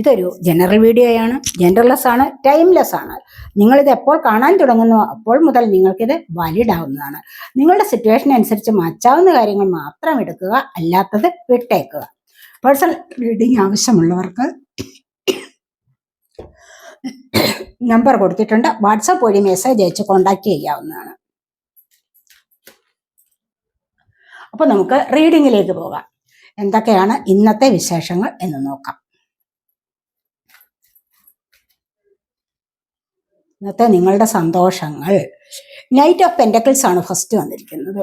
ഇതൊരു ജനറൽ വീഡിയോയാണ് ജനറൽലെസ് ആണ് ടൈംലെസ് ആണ്. നിങ്ങളിത് എപ്പോൾ കാണാൻ തുടങ്ങുന്നു അപ്പോൾ മുതൽ നിങ്ങൾക്കിത് വാലിഡ് ആവുന്നതാണ് നിങ്ങളുടെ സിറ്റുവേഷൻ അനുസരിച്ച് മാറ്റാവുന്ന കാര്യങ്ങൾ മാത്രം എടുക്കുക അല്ലാത്തത് വിട്ടേക്കുക. പേഴ്സണൽ റീഡിംഗ് ആവശ്യമുള്ളവർക്ക് നമ്പർ കൊടുത്തിട്ടുണ്ട്. വാട്സപ്പ് വഴി മെസ്സേജ് അയച്ച് കോണ്ടാക്ട് ചെയ്യാവുന്നതാണ്. അപ്പോൾ നമുക്ക് റീഡിങ്ങിലേക്ക് പോകാം. എന്തൊക്കെയാണ് ഇന്നത്തെ വിശേഷങ്ങൾ എന്ന് നോക്കാം. ഇന്നത്തെ നിങ്ങളുടെ സന്തോഷങ്ങൾ. നൈറ്റ് ഓഫ് പെൻഡക്കിൾസ് ആണ് ഫസ്റ്റ് വന്നിരിക്കുന്നത്.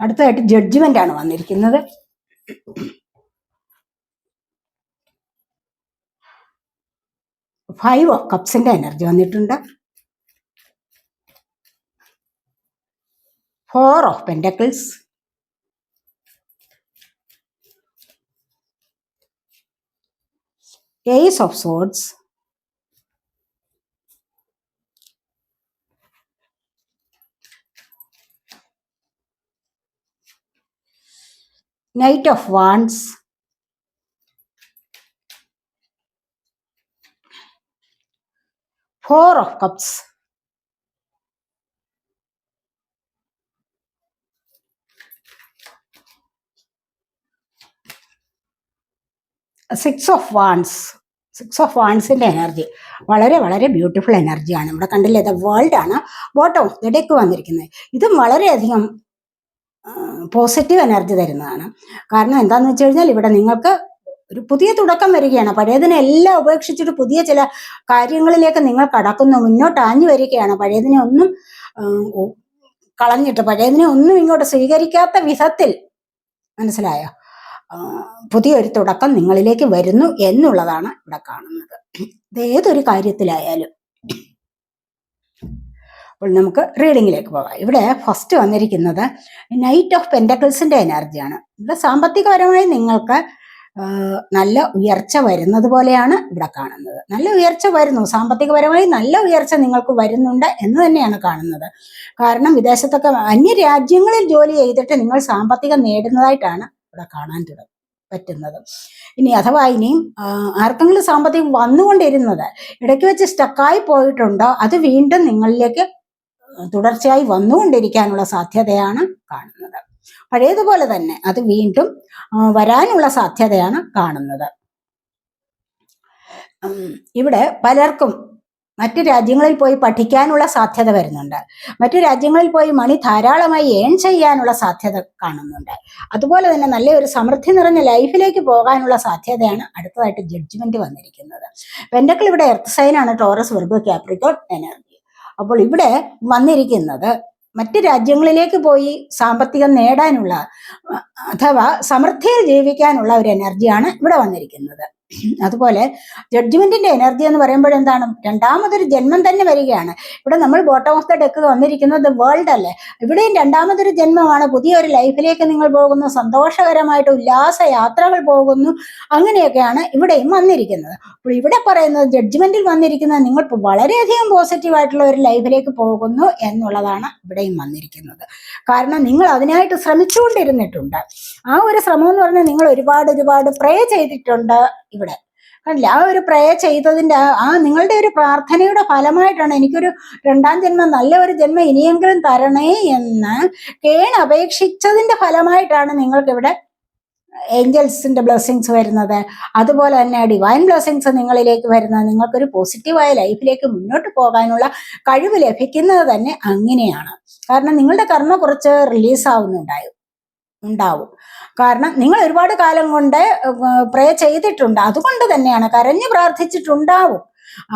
അടുത്തതായിട്ട് ജഡ്ജ്മെന്റ് ആണ് വന്നിരിക്കുന്നത്. ഫൈവ് ഓഫ് കപ്സിന്റെ എനർജി വന്നിട്ടുണ്ട്. Four of pentacles ace of swords knight of wands four of cups. Six of wands six of വാൺസിന്റെ energy വളരെ വളരെ ബ്യൂട്ടിഫുൾ എനർജിയാണ് ഇവിടെ കണ്ടില്ലേ ദ വേൾഡ് ആണ്. ബോട്ടം ഓഫ് ദ ഡെക്ക് വന്നിരിക്കുന്നത്. ഇതും വളരെയധികം പോസിറ്റീവ് എനർജി തരുന്നതാണ്. കാരണം എന്താണെന്ന് വെച്ച് കഴിഞ്ഞാൽ ഇവിടെ നിങ്ങൾക്ക് ഒരു പുതിയ തുടക്കം വരികയാണ്. പഴയതിനെ എല്ലാം ഉപേക്ഷിച്ചിട്ട് പുതിയ ചില കാര്യങ്ങളിലേക്ക് നിങ്ങൾ കടക്കുന്നു മുന്നോട്ട് ആഞ്ഞു വരികയാണ്. പഴയതിനെ ഒന്നും കളഞ്ഞിട്ട് പഴയതിനെ ഒന്നും ഇങ്ങോട്ട് സ്വീകരിക്കാത്ത വിധത്തിൽ മനസ്സിലായോ പുതിയൊരു തുടക്കം നിങ്ങളിലേക്ക് വരുന്നു എന്നുള്ളതാണ് ഇവിടെ കാണുന്നത്. ഏതൊരു കാര്യത്തിലായാലും. അപ്പോൾ നമുക്ക് റീഡിങ്ങിലേക്ക് പോകാം. ഇവിടെ ഫസ്റ്റ് വന്നിരിക്കുന്നത് നൈറ്റ് ഓഫ് പെൻഡക്കിൾസിന്റെ എനർജിയാണ് ഇവിടെ സാമ്പത്തികപരമായി നിങ്ങൾക്ക് നല്ല ഉയർച്ച വരുന്നത് പോലെയാണ് ഇവിടെ കാണുന്നത്. നല്ല ഉയർച്ച വരുന്നു. സാമ്പത്തികപരമായി നല്ല ഉയർച്ച നിങ്ങൾക്ക് വരുന്നുണ്ട് എന്ന് തന്നെയാണ് കാണുന്നത്. കാരണം വിദേശത്തൊക്കെ അന്യ രാജ്യങ്ങളിൽ ജോലി ചെയ്തിട്ട് നിങ്ങൾ സാമ്പത്തികം നേടുന്നതായിട്ടാണ് ഇവിടെ കാണാൻ തുടങ്ങുന്നത് പറ്റുന്നത്. ഇനി അഥവാ ഇനിയും ആർക്കെങ്കിലും സാമ്പത്തികം വന്നുകൊണ്ടിരുന്നത് ഇടയ്ക്ക് വെച്ച് സ്റ്റക്കായി പോയിട്ടുണ്ടോ അത് വീണ്ടും നിങ്ങളിലേക്ക് തുടർച്ചയായി വന്നുകൊണ്ടിരിക്കാനുള്ള സാധ്യതയാണ് കാണുന്നത്. പഴയതുപോലെ തന്നെ അത് വീണ്ടും വരാനുള്ള സാധ്യതയാണ് കാണുന്നത്. ഇവിടെ പലർക്കും മറ്റു രാജ്യങ്ങളിൽ പോയി പഠിക്കാനുള്ള സാധ്യത വരുന്നുണ്ട്. മറ്റു രാജ്യങ്ങളിൽ പോയി മണി ധാരാളമായി ഏൺ ചെയ്യാനുള്ള സാധ്യത കാണുന്നുണ്ട്. അതുപോലെ തന്നെ നല്ല ഒരു സമൃദ്ധി നിറഞ്ഞ ലൈഫിലേക്ക് പോകാനുള്ള സാധ്യതയാണ് അടുത്തതായിട്ട് ജഡ്ജ്മെന്റ് വന്നിരിക്കുന്നത്. പെൻഡക്കിൾ ഇവിടെ എർത്ത് സൈനാണ് ടോറസ് വെർഗോ ക്യാപ്രിക്കോൺ എനർജി അപ്പോൾ ഇവിടെ വന്നിരിക്കുന്നത് മറ്റ് രാജ്യങ്ങളിലേക്ക് പോയി സാമ്പത്തികം നേടാനുള്ള അഥവാ സമൃദ്ധിയിൽ ജീവിക്കാനുള്ള ഒരു എനർജിയാണ് ഇവിടെ വന്നിരിക്കുന്നത്. അതുപോലെ ജഡ്ജ്മെന്റിന്റെ എനർജി എന്ന് പറയുമ്പോൾ എന്താണ്? രണ്ടാമതൊരു ജന്മം തന്നെ വരികയാണ്. ഇവിടെ നമ്മൾ ബോട്ടം ഓഫ് ദ ഡെക്ക് വന്നിരിക്കുന്നത് വേൾഡ് അല്ലേ? ഇവിടെയും രണ്ടാമതൊരു ജന്മമാണ്. പുതിയൊരു ലൈഫിലേക്ക് നിങ്ങൾ പോകുന്നു. സന്തോഷകരമായിട്ട് ഉല്ലാസ യാത്രകൾ പോകുന്നു. അങ്ങനെയൊക്കെയാണ് ഇവിടെയും വന്നിരിക്കുന്നത്. അപ്പോൾ ഇവിടെ പറയുന്നത് ജഡ്ജ്മെന്റിൽ വന്നിരിക്കുന്നത് നിങ്ങൾ വളരെയധികം പോസിറ്റീവായിട്ടുള്ള ഒരു ലൈഫിലേക്ക് പോകുന്നു എന്നുള്ളതാണ് ഇവിടെയും വന്നിരിക്കുന്നത്. കാരണം നിങ്ങൾ അതിനായിട്ട് ശ്രമിച്ചുകൊണ്ടിരുന്നിട്ടുണ്ട്. ആ ഒരു ശ്രമം എന്ന് പറഞ്ഞാൽ നിങ്ങൾ ഒരുപാട് ഒരുപാട് പ്രേ ചെയ്തിട്ടുണ്ട്. ഇവിടെ. കണ്ടില്ല ആ ഒരു പ്രേ ചെയ്തതിന്റെ ആ- ആ നിങ്ങളുടെ ഒരു പ്രാർത്ഥനയുടെ ഫലമായിട്ടാണ് എനിക്കൊരു രണ്ടാം ജന്മം നല്ല ഒരു ജന്മം ഇനിയെങ്കിലും തരണേ എന്ന് കേൺ അപേക്ഷിച്ചതിന്റെ ഫലമായിട്ടാണ് നിങ്ങൾക്ക് ഇവിടെ ഏഞ്ചൽസിന്റെ ബ്ലെസ്സിങ്സ് വരുന്നത്. അതുപോലെ തന്നെ ഡിവൈൻ ബ്ലെസ്സിങ്സ് നിങ്ങളിലേക്ക് വരുന്നത്. നിങ്ങൾക്കൊരു പോസിറ്റീവായ ലൈഫിലേക്ക് മുന്നോട്ട് പോകാനുള്ള കഴിവ് ലഭിക്കുന്നത് തന്നെ അങ്ങനെയാണ്. കാരണം നിങ്ങളുടെ കർമ്മ കുറച്ച് റിലീസ് ആവുന്നുണ്ടായും ഉണ്ടാവും. കാരണം നിങ്ങൾ ഒരുപാട് കാലം കൊണ്ട് പ്രേ ചെയ്തിട്ടുണ്ട്. അതുകൊണ്ട് തന്നെയാണ് കരഞ്ഞു പ്രാർത്ഥിച്ചിട്ടുണ്ടാവും.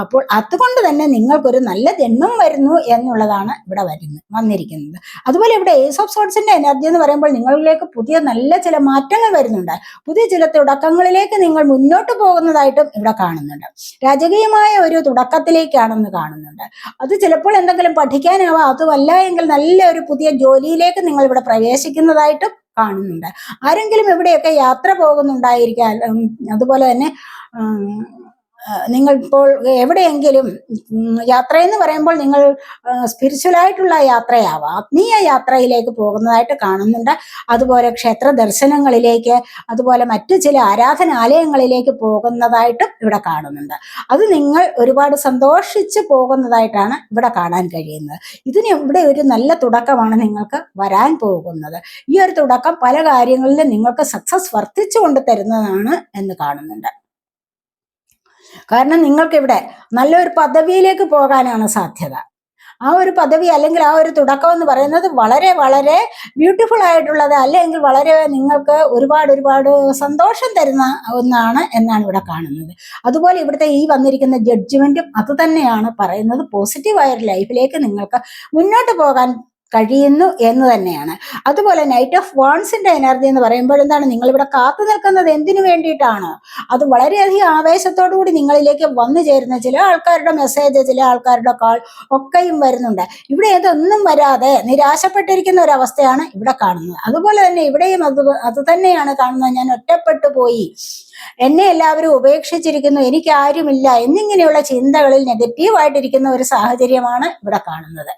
അപ്പോൾ അതുകൊണ്ട് തന്നെ നിങ്ങൾക്കൊരു നല്ല ജന്മം വരുന്നു എന്നുള്ളതാണ് ഇവിടെ വരുന്നത് വന്നിരിക്കുന്നത്. അതുപോലെ ഇവിടെ ഏസ് ഓഫ് സോട്ട്സിന്റെ എനർജി എന്ന് പറയുമ്പോൾ നിങ്ങളിലേക്ക് പുതിയ നല്ല ചില മാറ്റങ്ങൾ വരുന്നുണ്ട്. പുതിയ ചില തുടക്കങ്ങളിലേക്ക് നിങ്ങൾ മുന്നോട്ട് പോകുന്നതായിട്ടും ഇവിടെ കാണുന്നുണ്ട്. രാജകീയമായ ഒരു തുടക്കത്തിലേക്കാണെന്ന് കാണുന്നുണ്ട്. അത് ചിലപ്പോൾ എന്തെങ്കിലും പഠിക്കാനാവാം. അതുമല്ല എങ്കിൽ നല്ല ഒരു പുതിയ ജോലിയിലേക്ക് നിങ്ങൾ ഇവിടെ പ്രവേശിക്കുന്നതായിട്ടും കാണുന്നുണ്ട്. ആരെങ്കിലും എവിടെയൊക്കെ യാത്ര പോകുന്നുണ്ടായിരിക്കാം അതുപോലെ തന്നെ നിങ്ങൾ ഇപ്പോൾ എവിടെയെങ്കിലും യാത്ര യാത്രയെന്ന് പറയുമ്പോൾ നിങ്ങൾ സ്പിരിച്വലായിട്ടുള്ള യാത്രയാവാം. ആത്മീയ യാത്രയിലേക്ക് പോകുന്നതായിട്ട് കാണുന്നുണ്ട്. അതുപോലെ ക്ഷേത്ര ദർശനങ്ങളിലേക്ക് അതുപോലെ മറ്റു ചില ആരാധനാലയങ്ങളിലേക്ക് പോകുന്നതായിട്ടും ഇവിടെ കാണുന്നുണ്ട്. അത് നിങ്ങൾ ഒരുപാട് സന്തോഷിച്ച് പോകുന്നതായിട്ടാണ് ഇവിടെ കാണാൻ കഴിയുന്നത്. ഇതിന് ഇവിടെ ഒരു നല്ല തുടക്കമാണ് നിങ്ങൾക്ക് വരാൻ പോകുന്നത്. ഈ ഒരു തുടക്കം പല കാര്യങ്ങളിലും നിങ്ങൾക്ക് സക്സസ് വർദ്ധിച്ചു കൊണ്ട് തരുന്നതാണ് എന്ന് കാണുന്നുണ്ട്. കാരണം നിങ്ങൾക്ക് ഇവിടെ നല്ലൊരു പദവിയിലേക്ക് പോകാനാണ് സാധ്യത. ആ ഒരു പദവി അല്ലെങ്കിൽ ആ ഒരു തുടക്കം എന്ന് പറയുന്നത് വളരെ വളരെ ബ്യൂട്ടിഫുൾ ആയിട്ടുള്ളത് അല്ലെങ്കിൽ വളരെ നിങ്ങൾക്ക് ഒരുപാട് ഒരുപാട് സന്തോഷം തരുന്ന ഒന്നാണ് എന്നാണ് ഇവിടെ കാണുന്നത്. അതുപോലെ ഇവിടുത്തെ ഈ വന്നിരിക്കുന്ന ജഡ്ജ്മെന്റും അത് തന്നെയാണ് പറയുന്നത്. പോസിറ്റീവായ ഒരു ലൈഫിലേക്ക് നിങ്ങൾക്ക് മുന്നോട്ട് പോകാൻ കഴിയുന്നു എന്ന് തന്നെയാണ്. അതുപോലെ നൈറ്റ് ഓഫ് വാൺസിന്റെ എനർജി എന്ന് പറയുമ്പോൾ എന്താണ്? നിങ്ങൾ ഇവിടെ കാത്തു നിൽക്കുന്നത് എന്തിനു വേണ്ടിയിട്ടാണ്? അത് വളരെയധികം ആവേശത്തോടു കൂടി നിങ്ങളിലേക്ക് വന്നു ചേരുന്ന ചില ആൾക്കാരുടെ മെസ്സേജ് ചില ആൾക്കാരുടെ കാൾ ഒക്കെയും വരുന്നുണ്ട്. ഇവിടെ ഇതൊന്നും വരാതെ നിരാശപ്പെട്ടിരിക്കുന്ന ഒരു അവസ്ഥയാണ് ഇവിടെ കാണുന്നത്. അതുപോലെ തന്നെ ഇവിടെയും അത് അത് തന്നെയാണ് കാണുന്നത്. ഞാൻ ഒറ്റപ്പെട്ടു പോയി. എന്നെ എല്ലാവരും ഉപേക്ഷിച്ചിരിക്കുന്നു. എനിക്ക് ആരുമില്ല. എന്നിങ്ങനെയുള്ള ചിന്തകളിൽ നെഗറ്റീവായിട്ടിരിക്കുന്ന ഒരു സാഹചര്യമാണ് ഇവിടെ കാണുന്നത്.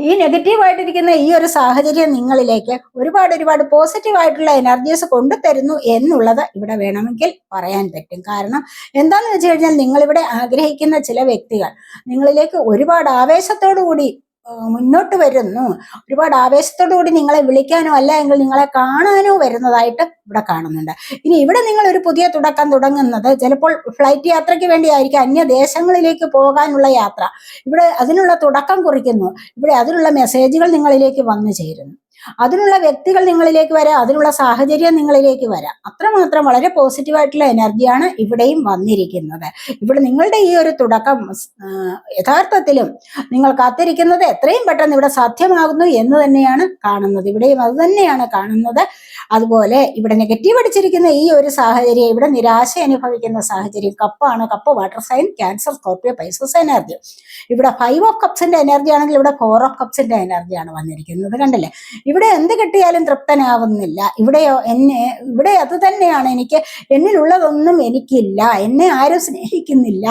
ഈ നെഗറ്റീവായിട്ടിരിക്കുന്ന ഈ ഒരു സാഹചര്യം നിങ്ങളിലേക്ക് ഒരുപാട് ഒരുപാട് പോസിറ്റീവ് ആയിട്ടുള്ള എനർജീസ് കൊണ്ടുതരുന്നു എന്നുള്ളത് ഇവിടെ വേണമെങ്കിൽ പറയാൻ പറ്റും. കാരണം എന്താന്ന് വെച്ച് കഴിഞ്ഞാൽ നിങ്ങളിവിടെ ആഗ്രഹിക്കുന്ന ചില വ്യക്തികൾ നിങ്ങളിലേക്ക് ഒരുപാട് ആവേശത്തോടു കൂടി മുന്നോട്ട് വരുന്നു. ഒരുപാട് ആവേശത്തോടു കൂടി നിങ്ങളെ വിളിക്കാനോ അല്ല എങ്കിൽ നിങ്ങളെ കാണാനോ വരുന്നതായിട്ട് ഇവിടെ കാണുന്നുണ്ട്. ഇനി ഇവിടെ നിങ്ങൾ ഒരു പുതിയ തുടക്കം തുടങ്ങുന്നത് ചിലപ്പോൾ ഫ്ലൈറ്റ് യാത്രയ്ക്ക് വേണ്ടിയായിരിക്കും. അന്യദേശങ്ങളിലേക്ക് പോകാനുള്ള യാത്ര. ഇവിടെ അതിനുള്ള തുടക്കം കുറിക്കുന്നു. ഇവിടെ അതിനുള്ള മെസ്സേജുകൾ നിങ്ങളിലേക്ക് വന്നു ചേരുന്നു. അതിനുള്ള വ്യക്തികൾ നിങ്ങളിലേക്ക് വരാം അതിനുള്ള സാഹചര്യം നിങ്ങളിലേക്ക് വരാം. അത്രമാത്രം വളരെ പോസിറ്റീവ് ആയിട്ടുള്ള എനർജിയാണ് ഇവിടെയും വന്നിരിക്കുന്നത്. ഇവിടെ നിങ്ങളുടെ ഈ ഒരു തുടക്കം യഥാർത്ഥത്തിലും നിങ്ങൾ കാത്തിരിക്കുന്നത് എത്രയും പെട്ടെന്ന് ഇവിടെ സാധ്യമാകുന്നു എന്ന് തന്നെയാണ് കാണുന്നത്. ഇവിടെയും അത് തന്നെയാണ് കാണുന്നത്. അതുപോലെ ഇവിടെ നെഗറ്റീവ് അടിച്ചിരിക്കുന്ന ഈ ഒരു സാഹചര്യം ഇവിടെ നിരാശ അനുഭവിക്കുന്ന സാഹചര്യം കപ്പാണ് cup water sign Cancer Scorpio Pisces energy ഇവിടെ ഫൈവ് ഓഫ് കപ്സിന്റെ എനർജി ആണെങ്കിൽ ഇവിടെ ഫോർ ഓഫ് കപ്സിന്റെ എനർജിയാണ് വന്നിരിക്കുന്നത്. കണ്ടില്ലേ? ഇവിടെ എന്ത് കിട്ടിയാലും തൃപ്തനാവുന്നില്ല. ഇവിടെയോ എന്നെ ഇവിടെ അത് തന്നെയാണ് എനിക്ക് എന്നിലുള്ളതൊന്നും എനിക്കില്ല എന്നെ ആരും സ്നേഹിക്കുന്നില്ല.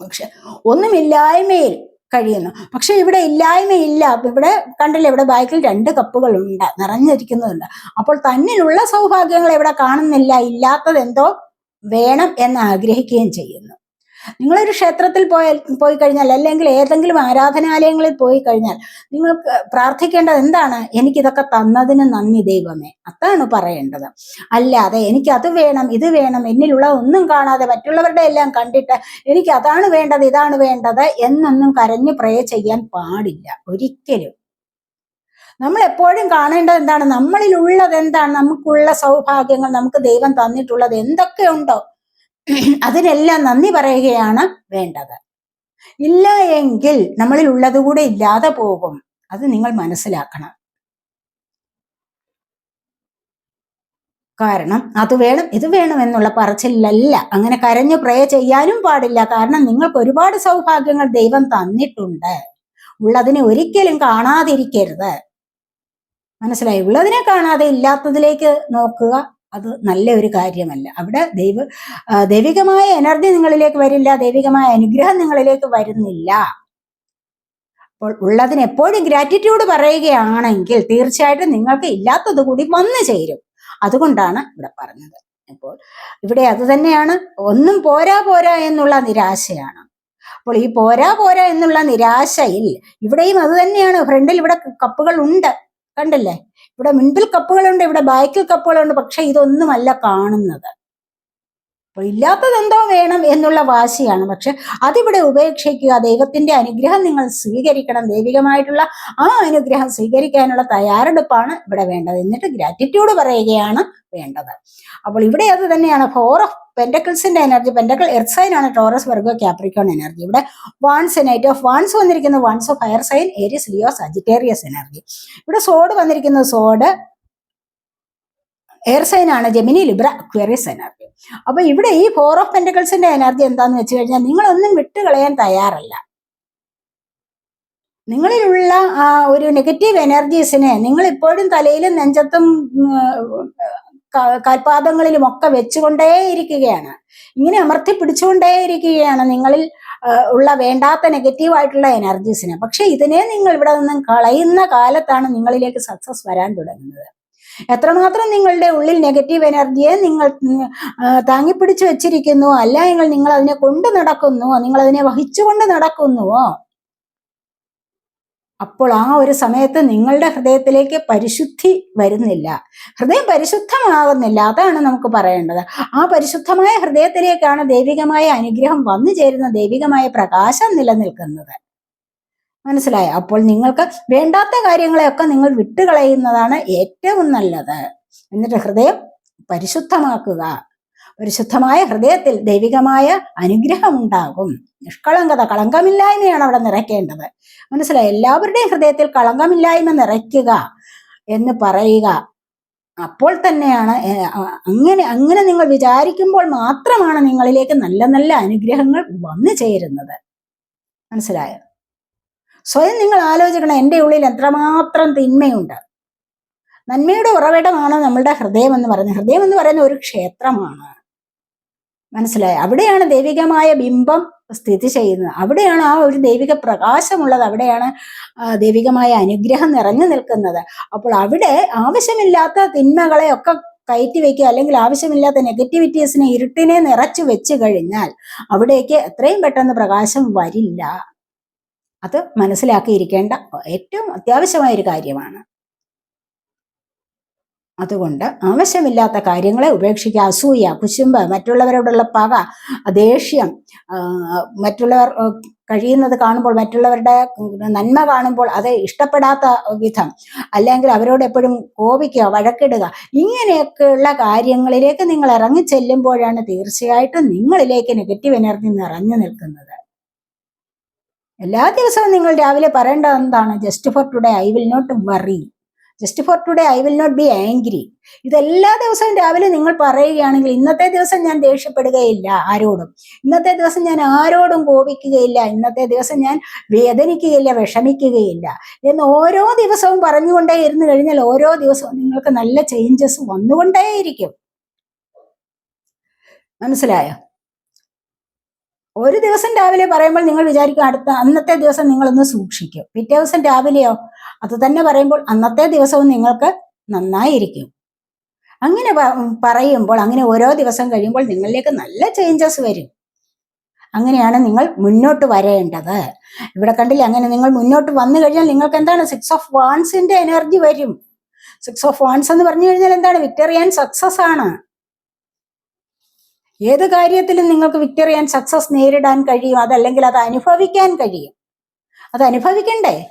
പക്ഷെ ഒന്നുമില്ലായ്മയിൽ കഴിയുന്നു. പക്ഷെ ഇവിടെ ഇല്ലായ്മയില്ല. ഇവിടെ കണ്ടില്ലേ ഇവിടെ ബാക്കിൽ രണ്ട് കപ്പുകൾ ഉണ്ട് നിറഞ്ഞിരിക്കുന്നതുണ്ട്. അപ്പോൾ തന്നിലുള്ള സൗഭാഗ്യങ്ങൾ ഇവിടെ കാണുന്നില്ല ഇല്ലാത്തതെന്തോ വേണം എന്ന് ആഗ്രഹിക്കുകയും ചെയ്യുന്നു. നിങ്ങളൊരു ക്ഷേത്രത്തിൽ പോയാൽ പോയി കഴിഞ്ഞാൽ അല്ലെങ്കിൽ ഏതെങ്കിലും ആരാധനാലയങ്ങളിൽ പോയി കഴിഞ്ഞാൽ നിങ്ങൾക്ക് പ്രാർത്ഥിക്കേണ്ടത് എന്താണ്? എനിക്കിതൊക്കെ തന്നതിന് നന്ദി ദൈവമേ. അതാണ് പറയേണ്ടത്. അല്ലാതെ എനിക്ക് അത് വേണം ഇത് വേണം എന്നിലുള്ള ഒന്നും കാണാതെ മറ്റുള്ളവരുടെ എല്ലാം കണ്ടിട്ട് എനിക്ക് അതാണ് വേണ്ടത് ഇതാണ് വേണ്ടത് എന്നൊന്നും കരഞ്ഞു പ്രേ ചെയ്യാൻ പാടില്ല. ഒരിക്കലും. നമ്മൾ എപ്പോഴും കാണേണ്ടത് എന്താണ്? നമ്മളിൽ നമ്മളിലുള്ളത് എന്താണ്? നമുക്കുള്ള സൗഭാഗ്യങ്ങൾ നമുക്ക് ദൈവം തന്നിട്ടുള്ളത് എന്തൊക്കെയുണ്ടോ അതിനെല്ലാം നന്ദി പറയുകയാണ് വേണ്ടത്. ഇല്ല എങ്കിൽ നമ്മളിൽ ഉള്ളത് കൂടെ ഇല്ലാതെ പോകും. അത് നിങ്ങൾ മനസ്സിലാക്കണം. കാരണം അത് വേണം ഇത് വേണം എന്നുള്ള പറച്ചിലല്ല. അങ്ങനെ കരഞ്ഞു പ്രേ ചെയ്യാനും പാടില്ല. കാരണം നിങ്ങൾക്ക് ഒരുപാട് സൗഭാഗ്യങ്ങൾ ദൈവം തന്നിട്ടുണ്ട്. ഉള്ളതിനെ ഒരിക്കലും കാണാതിരിക്കരുത്. മനസ്സിലായി? ഉള്ളതിനെ കാണാതെ ഇല്ലാത്തതിലേക്ക് നോക്കുക. അത് നല്ല ഒരു കാര്യമല്ല. അവിടെ ദൈവ ദൈവികമായ എനർജി നിങ്ങളിലേക്ക് വരില്ല ദൈവികമായ അനുഗ്രഹം നിങ്ങളിലേക്ക് വരുന്നില്ല. അപ്പോൾ ഉള്ളതിന് എപ്പോഴും ഗ്രാറ്റിറ്റ്യൂഡ് പറയുകയാണെങ്കിൽ തീർച്ചയായിട്ടും നിങ്ങൾക്ക് ഇല്ലാത്തത് കൂടി വന്നു ചേരും. അതുകൊണ്ടാണ് ഇവിടെ പറഞ്ഞത്. അപ്പോൾ ഇവിടെ അത് തന്നെയാണ്. ഒന്നും പോരാ പോരാ എന്നുള്ള നിരാശയാണ്. അപ്പോൾ ഈ പോരാ പോരാ എന്നുള്ള നിരാശയിൽ ഇവിടെയും അത് തന്നെയാണ്. ഫ്രണ്ടിൽ ഇവിടെ കപ്പുകൾ ഉണ്ട്. കണ്ടില്ലേ? ഇവിടെ മുൻപിൽ കപ്പുകളുണ്ട് ഇവിടെ ബാക്കിൽ കപ്പുകളുണ്ട് പക്ഷെ ഇതൊന്നുമല്ല കാണുന്നത്. അപ്പൊ ഇല്ലാത്തത് എന്തോ വേണം എന്നുള്ള വാശിയാണ്. പക്ഷെ അതിവിടെ ഉപേക്ഷിക്കുക ദൈവത്തിന്റെ അനുഗ്രഹം നിങ്ങൾ സ്വീകരിക്കണം ദൈവികമായിട്ടുള്ള ആ അനുഗ്രഹം സ്വീകരിക്കാനുള്ള തയ്യാറെടുപ്പാണ് ഇവിടെ വേണ്ടത്. എന്നിട്ട് ഗ്രാറ്റിറ്റ്യൂഡ് പറയുകയാണ് വേണ്ടത്. അപ്പോൾ ഇവിടെ അത് തന്നെയാണ് ഫോർ ഓഫ് പെൻഡക്കിൾസിന്റെ എനർജി പെൻഡക്കിൾ എർത്ത് സൈൻ ആണ് ടോറസ് വർഗോ ക്യാപ്രിക്കോൺ എനർജി ഇവിടെ വാൺസ് നൈറ്റ് ഓഫ് വാൺസ് വന്നിരിക്കുന്ന. Wands of fire sign Aries Leo Sagittarius energy ഇവിടെ സോഡ് വന്നിരിക്കുന്ന. സോഡ് എയർ സൈൻ ആണ് ജെമിനി ലിബ്ര അക്വേറിയസ് എനർജി അപ്പൊ ഇവിടെ ഈ ഫോർ ഓഫ് പെൻഡക്കിൾസിന്റെ എനർജി എന്താന്ന് വെച്ച് കഴിഞ്ഞാൽ നിങ്ങളൊന്നും വിട്ടുകളയാൻ തയ്യാറല്ല. നിങ്ങളിലുള്ള ആ ഒരു നെഗറ്റീവ് എനർജീസിനെ നിങ്ങൾ ഇപ്പോഴും തലയിലും നെഞ്ചത്തും കാൽപാദങ്ങളിലും ഒക്കെ വെച്ചുകൊണ്ടേയിരിക്കുകയാണ്. ഇങ്ങനെ അമർത്തി പിടിച്ചുകൊണ്ടേയിരിക്കുകയാണ് നിങ്ങളിൽ ഉള്ള വേണ്ടാത്ത നെഗറ്റീവ് ആയിട്ടുള്ള എനർജീസിനെ പക്ഷെ ഇതിനെ നിങ്ങൾ ഇവിടെ നിന്നും കളയുന്ന കാലത്താണ് നിങ്ങളിലേക്ക് സക്സസ് വരാൻ തുടങ്ങുന്നത്. എത്രമാത്രം നിങ്ങളുടെ ഉള്ളിൽ നെഗറ്റീവ് എനർജിയെ നിങ്ങൾ താങ്ങിപ്പിടിച്ചു വെച്ചിരിക്കുന്നു അല്ല എങ്കിൽ നിങ്ങൾ അതിനെ കൊണ്ട് നടക്കുന്നുവോ നിങ്ങൾ അതിനെ വഹിച്ചുകൊണ്ട് നടക്കുന്നുവോ? അപ്പോൾ ആ ഒരു സമയത്ത് നിങ്ങളുടെ ഹൃദയത്തിലേക്ക് പരിശുദ്ധി വരുന്നില്ല. ഹൃദയം പരിശുദ്ധമാകുന്നില്ല. അതാണ് നമുക്ക് പറയേണ്ടത്. ആ പരിശുദ്ധമായ ഹൃദയത്തിലേക്കാണ് ദൈവികമായ അനുഗ്രഹം വന്നു ചേരുന്ന ദൈവികമായ പ്രകാശം നിലനിൽക്കുന്നത്. മനസ്സിലായോ? അപ്പോൾ നിങ്ങൾക്ക് വേണ്ടാത്ത കാര്യങ്ങളെയൊക്കെ നിങ്ങൾ വിട്ടുകളയുന്നതാണ് ഏറ്റവും നല്ലത്. എന്നിട്ട് ഹൃദയം പരിശുദ്ധമാക്കുക. പരിശുദ്ധമായ ഹൃദയത്തിൽ ദൈവികമായ അനുഗ്രഹം ഉണ്ടാകും നിഷ്കളങ്കത കളങ്കമില്ലായ്മയാണ് അവിടെ നിറയ്ക്കേണ്ടത്. മനസ്സിലായി? എല്ലാവരുടെയും ഹൃദയത്തിൽ കളങ്കമില്ലായ്മ നിറയ്ക്കുക എന്ന് പറയുക അപ്പോൾ തന്നെയാണ് അങ്ങനെ അങ്ങനെ നിങ്ങൾ വിചാരിക്കുമ്പോൾ മാത്രമാണ് നിങ്ങളിലേക്ക് നല്ല നല്ല അനുഗ്രഹങ്ങൾ വന്നു ചേരുന്നത്. മനസ്സിലായോ? സ്വയം നിങ്ങൾ ആലോചിക്കണം എന്റെ ഉള്ളിൽ എത്രമാത്രം തിന്മയുണ്ട്. നന്മയുടെ ഉറവിടമാണ് നമ്മളുടെ ഹൃദയം എന്ന് പറയുന്നത്. ഹൃദയം എന്ന് പറയുന്ന ഒരു ക്ഷേത്രമാണ്. മനസ്സിലായി? അവിടെയാണ് ദൈവികമായ ബിംബം സ്ഥിതി ചെയ്യുന്നത്. അവിടെയാണ് ആ ഒരു ദൈവിക പ്രകാശമുള്ളത്. അവിടെയാണ് ദൈവികമായ അനുഗ്രഹം നിറഞ്ഞു നിൽക്കുന്നത്. അപ്പോൾ അവിടെ ആവശ്യമില്ലാത്ത തിന്മകളെ ഒക്കെ കയറ്റി വെക്കുക അല്ലെങ്കിൽ ആവശ്യമില്ലാത്ത നെഗറ്റിവിറ്റീസിനെ ഇരുട്ടിനെ നിറച്ചു വെച്ച് കഴിഞ്ഞാൽ അവിടേക്ക് എത്രയും പെട്ടെന്ന് പ്രകാശം വരില്ല. അത് മനസ്സിലാക്കിയിരിക്കേണ്ട ഏറ്റവും അത്യാവശ്യമായ ഒരു കാര്യമാണ്. അതുകൊണ്ട് ആവശ്യമില്ലാത്ത കാര്യങ്ങളെ ഉപേക്ഷിക്കുക അസൂയ കുശുമ്പ് മറ്റുള്ളവരോടുള്ള പക ദേഷ്യം മറ്റുള്ളവർ കഴിയുന്നത് കാണുമ്പോൾ മറ്റുള്ളവരുടെ നന്മ കാണുമ്പോൾ അത് ഇഷ്ടപ്പെടാത്ത വിധം അല്ലെങ്കിൽ അവരോട് എപ്പോഴും കോപിക്കുക വഴക്കിടുക ഇങ്ങനെയൊക്കെയുള്ള കാര്യങ്ങളിലേക്ക് നിങ്ങൾ ഇറങ്ങി ചെല്ലുമ്പോഴാണ് തീർച്ചയായിട്ടും നിങ്ങളിലേക്ക് നെഗറ്റീവ് എനർജി നിറഞ്ഞു നിൽക്കുന്നത്. എല്ലാ ദിവസവും നിങ്ങൾ രാവിലെ പറയേണ്ടത് എന്താണ്? Just for today I will not worry just for today I will not be angry ഇതെല്ലാ ദിവസവും രാവിലെ നിങ്ങൾ പറയുകയാണെങ്കിൽ ഇന്നത്തെ ദിവസം ഞാൻ ദേഷ്യപ്പെടുകയില്ല ആരോടും. ഇന്നത്തെ ദിവസം ഞാൻ ആരോടും കോപിക്കുകയില്ല. ഇന്നത്തെ ദിവസം ഞാൻ വേദനിക്കുകയില്ല വിഷമിക്കുകയില്ല. എന്ന് ഓരോ ദിവസവും പറഞ്ഞുകൊണ്ടേ ഇരുന്ന് കഴിഞ്ഞാൽ ഓരോ ദിവസവും നിങ്ങൾക്ക് നല്ല ചേഞ്ചസ് വന്നുകൊണ്ടേയിരിക്കും. മനസ്സിലായോ? ഒരു ദിവസം രാവിലെ പറയുമ്പോൾ നിങ്ങൾ വിചാരിക്കും അടുത്ത അന്നത്തെ ദിവസം നിങ്ങളൊന്ന് സൂക്ഷിക്കും. പിറ്റേ ദിവസം രാവിലെയോ? അത് തന്നെ പറയുമ്പോൾ അന്നത്തെ ദിവസവും നിങ്ങൾക്ക് നന്നായിരിക്കും. അങ്ങനെ പറയുമ്പോൾ അങ്ങനെ ഓരോ ദിവസം കഴിയുമ്പോൾ നിങ്ങളിലേക്ക് നല്ല ചേഞ്ചസ് വരും. അങ്ങനെയാണ് നിങ്ങൾ മുന്നോട്ട് വരേണ്ടത്. ഇവിടെ കണ്ടില്ല അങ്ങനെ നിങ്ങൾ മുന്നോട്ട് വന്നു കഴിഞ്ഞാൽ നിങ്ങൾക്ക് എന്താണ്? സിക്സ് ഓഫ് വാൺസിന്റെ എനർജി വരും. സിക്സ് ഓഫ് വാൺസ് എന്ന് പറഞ്ഞു കഴിഞ്ഞാൽ എന്താണ്? വിക്ടറി ആൻഡ് സക്സസ് ആണ്. ഏത് കാര്യത്തിലും നിങ്ങൾക്ക് വിക്ടറി ആൻഡ് സക്സസ് നേരിടാൻ കഴിയും. അതല്ലെങ്കിൽ അത് അനുഭവിക്കാൻ കഴിയും. അത് അനുഭവിക്കണ്ടേ?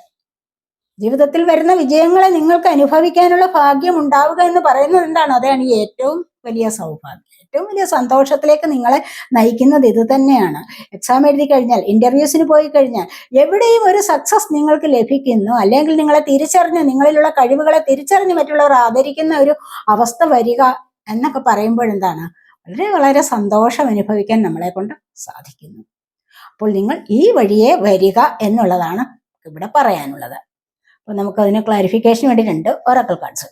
ജീവിതത്തിൽ വരുന്ന വിജയങ്ങളെ നിങ്ങൾക്ക് അനുഭവിക്കാനുള്ള ഭാഗ്യം ഉണ്ടാവുക എന്ന് പറയുന്നത് എന്താണ്? അതാണ് ഈ ഏറ്റവും വലിയ സൗഭാഗ്യം. ഏറ്റവും വലിയ സന്തോഷത്തിലേക്ക് നിങ്ങളെ നയിക്കുന്നത് ഇത് തന്നെയാണ്. എക്സാം എഴുതി കഴിഞ്ഞാൽ ഇന്റർവ്യൂസിന് പോയി കഴിഞ്ഞാൽ എവിടെയും ഒരു സക്സസ് നിങ്ങൾക്ക് ലഭിക്കുന്നു. അല്ലെങ്കിൽ നിങ്ങളെ തിരിച്ചറിഞ്ഞ് നിങ്ങളിലുള്ള കഴിവുകളെ തിരിച്ചറിഞ്ഞ് മറ്റുള്ളവർ ആദരിക്കുന്ന ഒരു അവസ്ഥ വരിക എന്നൊക്കെ പറയുമ്പോഴെന്താണ് വളരെ വളരെ സന്തോഷം അനുഭവിക്കാൻ നമ്മളെ കൊണ്ട് സാധിക്കുന്നു. അപ്പോൾ നിങ്ങൾ ഈ വഴിയെ വരിക എന്നുള്ളതാണ് ഇവിടെ പറയാനുള്ളത്. അപ്പൊ നമുക്ക് അതിന് ക്ലാരിഫിക്കേഷൻ രണ്ട് ഒറക്കൽ കാർഡ്സ്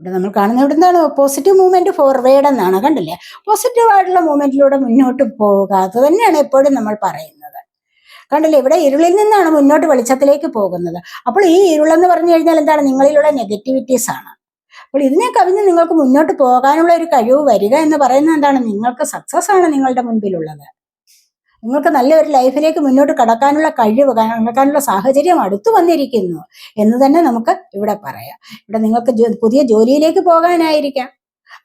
ഇവിടെ നമ്മൾ കാണുന്നത് ഇവിടെ എന്താണ് പോസിറ്റീവ് മൂവ്മെന്റ് ഫോർവേഡ് എന്നാണ്. കണ്ടില്ലേ? പോസിറ്റീവ് ആയിട്ടുള്ള മൂവ്മെന്റിലൂടെ മുന്നോട്ട് അത് തന്നെയാണ് എപ്പോഴും നമ്മൾ പറയുന്നത്. കണ്ടില്ലേ? ഇവിടെ ഇരുളിൽ നിന്നാണ് മുന്നോട്ട് വെളിച്ചത്തിലേക്ക് പോകുന്നത്. അപ്പോൾ ഈ ഇരുളെന്ന് പറഞ്ഞു കഴിഞ്ഞാൽ എന്താണ്? നിങ്ങളിലുള്ള നെഗറ്റിവിറ്റീസ് ആണ്. അപ്പോൾ ഇതിനെ കവിഞ്ഞ് നിങ്ങൾക്ക് മുന്നോട്ട് പോകാനുള്ള ഒരു കഴിവ് വരിക എന്ന് പറയുന്നത് എന്താണ്? നിങ്ങൾക്ക് സക്സസ് ആണ് നിങ്ങളുടെ മുൻപിലുള്ളത്. നിങ്ങൾക്ക് നല്ലൊരു ലൈഫിലേക്ക് മുന്നോട്ട് കടക്കാനുള്ള കഴിവ് കടക്കാനുള്ള സാഹചര്യം അടുത്തു വന്നിരിക്കുന്നു എന്ന് തന്നെ നമുക്ക് ഇവിടെ പറയാം. ഇവിടെ നിങ്ങൾക്ക് പുതിയ ജോലിയിലേക്ക് പോകാനായിരിക്കാം.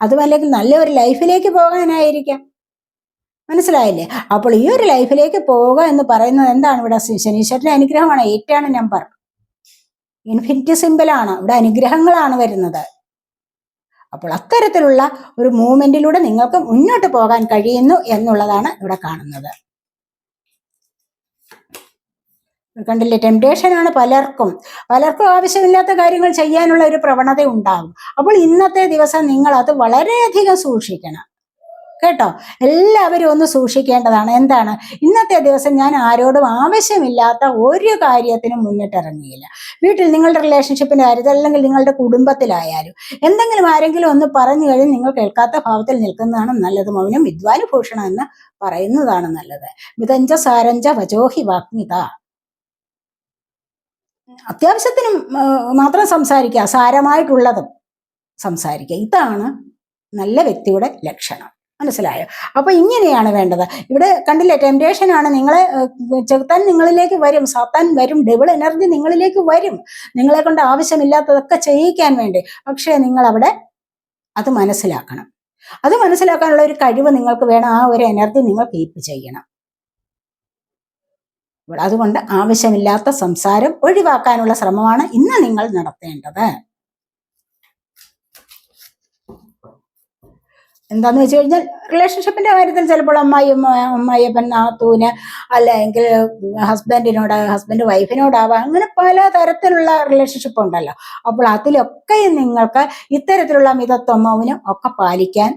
അതുമല്ലെങ്കിൽ നല്ലൊരു ലൈഫിലേക്ക് പോകാനായിരിക്കാം. മനസ്സിലായില്ലേ? അപ്പോൾ ഈ ഒരു ലൈഫിലേക്ക് പോവുക എന്ന് പറയുന്നത് എന്താണ് ഇവിടെ ശനീശ്വരന്റെ അനുഗ്രഹമാണ്? എയ്റ്റാണ് നമ്പർ ഇൻഫിനിറ്റി സിമ്പിളാണ് ഇവിടെ അനുഗ്രഹങ്ങളാണ് വരുന്നത്. അപ്പോൾ അത്തരത്തിലുള്ള ഒരു മൂവ്മെന്റിലൂടെ നിങ്ങൾക്ക് മുന്നോട്ട് പോകാൻ കഴിയുന്നു എന്നുള്ളതാണ് ഇവിടെ കാണുന്നത്. കണ്ടില്ലേ? ടെംപ്റ്റേഷൻ ആണ് പലർക്കും. പലർക്കും ആവശ്യമില്ലാത്ത കാര്യങ്ങൾ ചെയ്യാനുള്ള ഒരു പ്രവണത ഉണ്ടാകും അപ്പോൾ ഇന്നത്തെ ദിവസം നിങ്ങൾ അത് വളരെയധികം സൂക്ഷിക്കണം. കേട്ടോ? എല്ലാവരും ഒന്ന് സൂക്ഷിക്കേണ്ടതാണ്. എന്താണ്? ഇന്നത്തെ ദിവസം ഞാൻ ആരോടും ആവശ്യമില്ലാത്ത ഒരു കാര്യത്തിനും മുന്നിട്ടിറങ്ങിയില്ല. വീട്ടിൽ നിങ്ങളുടെ റിലേഷൻഷിപ്പിന്റെ കാര്യത്തിൽ അല്ലെങ്കിൽ നിങ്ങളുടെ കുടുംബത്തിലായാലും എന്തെങ്കിലും ആരെങ്കിലും ഒന്ന് പറഞ്ഞു കഴിഞ്ഞ് നിങ്ങൾ കേൾക്കാത്ത ഭാവത്തിൽ നിൽക്കുന്നതാണ് നല്ലത്. മൗനം വിദ്വാനുഭൂഷണം എന്ന് പറയുന്നതാണ് നല്ലത്. മിതഞ്ച സാരഞ്ച വജോഹി വാഗ്മിത. അത്യാവശ്യത്തിനും മാത്രം സംസാരിക്കുക. സാരമായിട്ടുള്ളതും സംസാരിക്കുക. ഇതാണ് നല്ല വ്യക്തിയുടെ ലക്ഷണം. മനസ്സിലായോ? അപ്പൊ ഇങ്ങനെയാണ് വേണ്ടത്. ഇവിടെ കണ്ടില്ലേ ആണ് നിങ്ങളെ ചെറുത്താൻ നിങ്ങളിലേക്ക് വരും സാത്താൻ വരും ഡബിൾ എനർജി നിങ്ങളിലേക്ക് വരും. നിങ്ങളെ കൊണ്ട് ആവശ്യമില്ലാത്തതൊക്കെ ചെയ്യിക്കാൻ വേണ്ടി. പക്ഷേ നിങ്ങൾ അവിടെ അത് മനസ്സിലാക്കണം. അത് മനസ്സിലാക്കാനുള്ള ഒരു കഴിവ് നിങ്ങൾക്ക് വേണം ആ ഒരു എനർജി നിങ്ങൾ കീപ്പ് ചെയ്യണം. അതുകൊണ്ട് ആവശ്യമില്ലാത്ത സംസാരം ഒഴിവാക്കാനുള്ള ശ്രമമാണ് ഇന്ന് നിങ്ങൾ നടത്തേണ്ടത്. എന്താന്ന് വെച്ച് കഴിഞ്ഞാൽ റിലേഷൻഷിപ്പിന്റെ കാര്യത്തിൽ ചിലപ്പോൾ അമ്മായിയമ്മ അമ്മായിയപ്പൻ നാത്തൂന് അല്ലെങ്കിൽ ഹസ്ബൻഡിനോട് ഹസ്ബൻഡ് വൈഫിനോടാവാം അങ്ങനെ പല തരത്തിലുള്ള റിലേഷൻഷിപ്പ് ഉണ്ടല്ലോ. അപ്പോൾ അതിലൊക്കെ നിങ്ങൾക്ക് ഇത്തരത്തിലുള്ള മിതത്വം ഒക്കെ പാലിക്കാൻ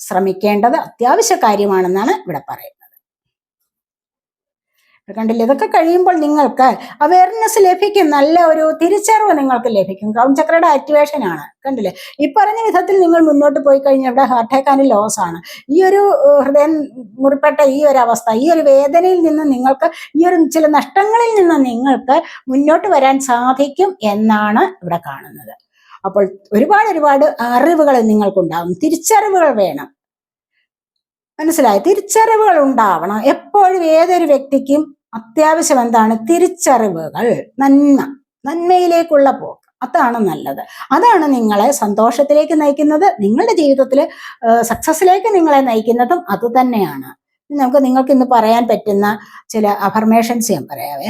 ശ്രമിക്കേണ്ടത് അത്യാവശ്യ കാര്യമാണെന്നാണ് ഇവിടെ പറയുന്നത്. കണ്ടില്ലേ? ഇതൊക്കെ കഴിയുമ്പോൾ നിങ്ങൾക്ക് അവയർനെസ് ലഭിക്കും. നല്ല ഒരു തിരിച്ചറിവ് നിങ്ങൾക്ക് ലഭിക്കും. ക്രൗൺ ചക്രയുടെ ആക്ടിവേഷൻ ആണ്. കണ്ടില്ലേ? ഈ പറഞ്ഞ വിധത്തിൽ നിങ്ങൾ മുന്നോട്ട് പോയി കഴിഞ്ഞാൽ ഇവിടെ ഹാർട്ട് അറ്റാക്ക് ലോസ് ആണ്. ഈ ഒരു ഹൃദയം മുറിപ്പെട്ട ഈ ഒരു അവസ്ഥ ഈ ഒരു വേദനയിൽ നിന്ന് നിങ്ങൾക്ക് ഈ ഒരു ചില നഷ്ടങ്ങളിൽ നിന്ന് നിങ്ങൾക്ക് മുന്നോട്ട് വരാൻ സാധിക്കും എന്നാണ് ഇവിടെ കാണുന്നത്. അപ്പോൾ ഒരുപാട് ഒരുപാട് അറിവുകൾ നിങ്ങൾക്കുണ്ടാകും തിരിച്ചറിവുകൾ വേണം. മനസ്സിലായി? തിരിച്ചറിവുകൾ ഉണ്ടാവണം. എപ്പോഴും ഏതൊരു വ്യക്തിക്കും അത്യാവശ്യം എന്താണ്? തിരിച്ചറിവുകൾ നന്മ നന്മയിലേക്കുള്ള പോക്ക്. അതാണ് നല്ലത്. അതാണ് നിങ്ങളെ സന്തോഷത്തിലേക്ക് നയിക്കുന്നത് നിങ്ങളുടെ ജീവിതത്തിൽ സക്സസ്സിലേക്ക് നിങ്ങളെ നയിക്കുന്നതും അത് തന്നെയാണ്. ഇനി നമുക്ക് നിങ്ങൾക്ക് ഇന്ന് പറയാൻ പറ്റുന്ന ചില അഫർമേഷൻസ് ഞാൻ പറയാവേ.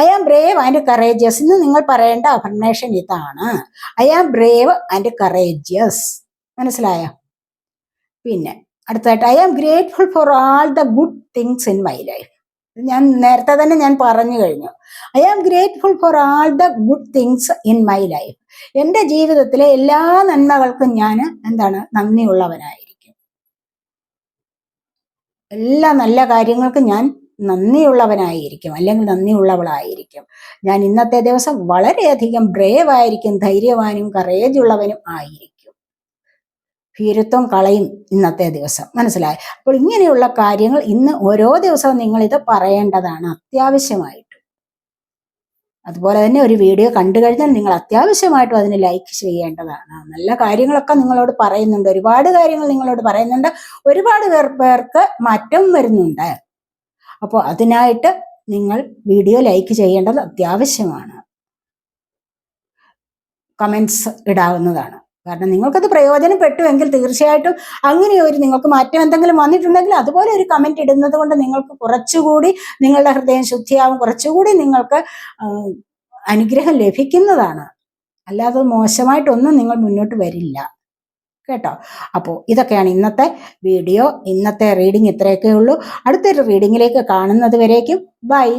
I am brave and courageous ഇന്ന് നിങ്ങൾ പറയേണ്ട അഫർമേഷൻ ഇതാണ്. I am brave and courageous മനസ്സിലായോ? പിന്നെ അടുത്തായിട്ട് I am grateful for all the good things in my life ഞാൻ നേരത്തെ തന്നെ ഞാൻ പറഞ്ഞു കഴിഞ്ഞു. I am grateful for all the good things in my life എന്റെ ജീവിതത്തിലെ എല്ലാ നന്മകൾക്കും ഞാൻ എന്താണ് നന്ദിയുള്ളവനായിരിക്കും. എല്ലാ നല്ല കാര്യങ്ങൾക്കും ഞാൻ നന്ദിയുള്ളവനായിരിക്കും അല്ലെങ്കിൽ നന്ദിയുള്ളവളായിരിക്കും. ഞാൻ ഇന്നത്തെ ദിവസം വളരെയധികം ബ്രേവ് ആയിരിക്കും ധൈര്യവാനും കറേജുള്ളവനും ആയിരിക്കും. ഭീരുത്വം കളയും ഇന്നത്തെ ദിവസം. മനസ്സിലായി? അപ്പോൾ ഇങ്ങനെയുള്ള കാര്യങ്ങൾ ഇന്ന് ഓരോ ദിവസവും നിങ്ങൾ ഇത് പറയേണ്ടതാണ് അത്യാവശ്യമായിട്ട്. അതുപോലെ തന്നെ ഒരു വീഡിയോ കണ്ടു കഴിഞ്ഞാൽ നിങ്ങൾ അത്യാവശ്യമായിട്ടും അതിന് ലൈക്ക് ചെയ്യേണ്ടതാണ്. നല്ല കാര്യങ്ങളൊക്കെ നിങ്ങളോട് പറയുന്നുണ്ട്. ഒരുപാട് കാര്യങ്ങൾ നിങ്ങളോട് പറയുന്നുണ്ട്. ഒരുപാട് പേർ പേർക്ക് മാറ്റം വരുന്നുണ്ട്. അപ്പോൾ അതിനായിട്ട് നിങ്ങൾ വീഡിയോ ലൈക്ക് ചെയ്യേണ്ടത് അത്യാവശ്യമാണ്. കമൻസ് ഇടാവുന്നതാണ്. കാരണം നിങ്ങൾക്കത് പ്രയോജനപ്പെട്ടുവെങ്കിൽ തീർച്ചയായിട്ടും അങ്ങനെ ഒരു നിങ്ങൾക്ക് മാറ്റം എന്തെങ്കിലും വന്നിട്ടുണ്ടെങ്കിൽ അതുപോലെ ഒരു കമന്റ് ഇടുന്നത് കൊണ്ട് നിങ്ങൾക്ക് കുറച്ചുകൂടി നിങ്ങളുടെ ഹൃദയം ശുദ്ധിയാവും. കുറച്ചുകൂടി നിങ്ങൾക്ക് അനുഗ്രഹം ലഭിക്കുന്നതാണ്. അല്ലാതെ മോശമായിട്ടൊന്നും നിങ്ങൾ മുന്നോട്ട് വരില്ല. കേട്ടോ? അപ്പോൾ ഇതൊക്കെയാണ് ഇന്നത്തെ വീഡിയോ ഇന്നത്തെ റീഡിംഗ് ഇത്രയൊക്കെ ഉള്ളൂ. അടുത്തൊരു റീഡിങ്ങിലേക്ക് കാണുന്നത് വരേക്കും. ബൈ